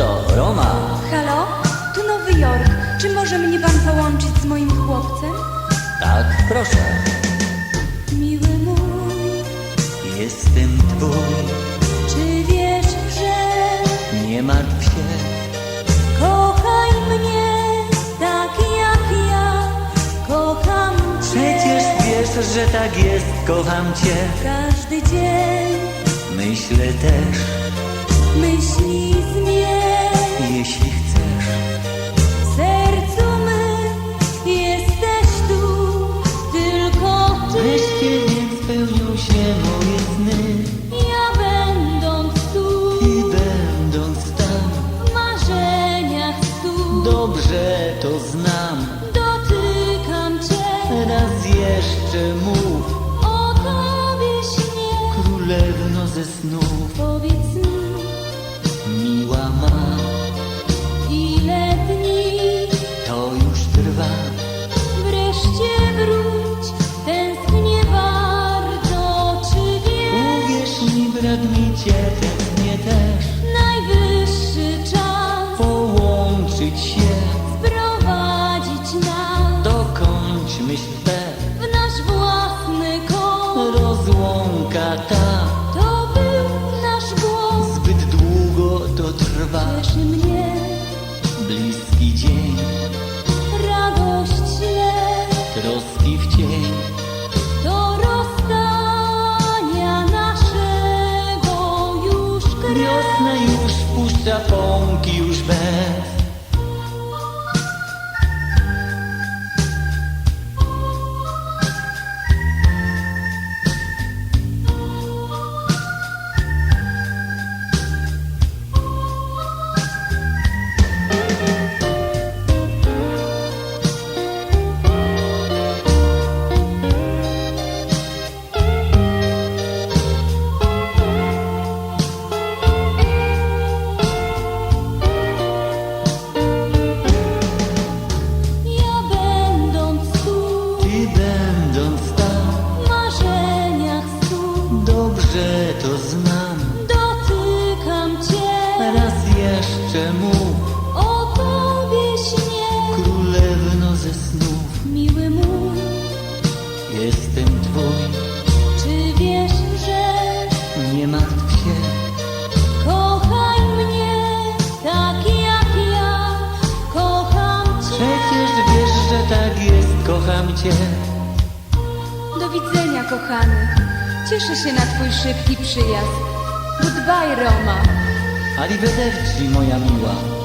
to Roma. Halo? Tu Nowy Jork. Czy może mnie pan połączyć z moim chłopcem? Tak, proszę. Miły mój, Jestem twój, czy wiesz, że nie martw się. kochaj mnie tak jak ja kocham cię? Przecież wiesz, że tak jest, kocham cię. Każdy dzień Myślę też, myśli zmieniają. Dobrze to znam. dotykam Cię. Raz jeszcze mów, o Tobie śnię. Królewno ze snów, Powiedz mi, miła ma, ile dni? To już trwa. Myśl tę, w nasz własny kąt. rozłąka ta, To był nasz głos, zbyt długo to trwa. cieszy mnie Bliski dzień, radość śle. troski w cień, Do rozstania naszego już krew. wiosna już puszcza pąki już bez. Dobrze to znam. dotykam Cię, Raz jeszcze mów, o Tobie śnię. królewno ze snów, Miły mój, jestem twój, czy wiesz, że nie martw się. kochaj mnie tak jak ja kocham Cię. Przecież wiesz, że tak jest, kocham cię. Do widzenia, kochany. Cieszę się na twój szybki przyjazd. Goodbye, Roma. Arrivederci, moja miła.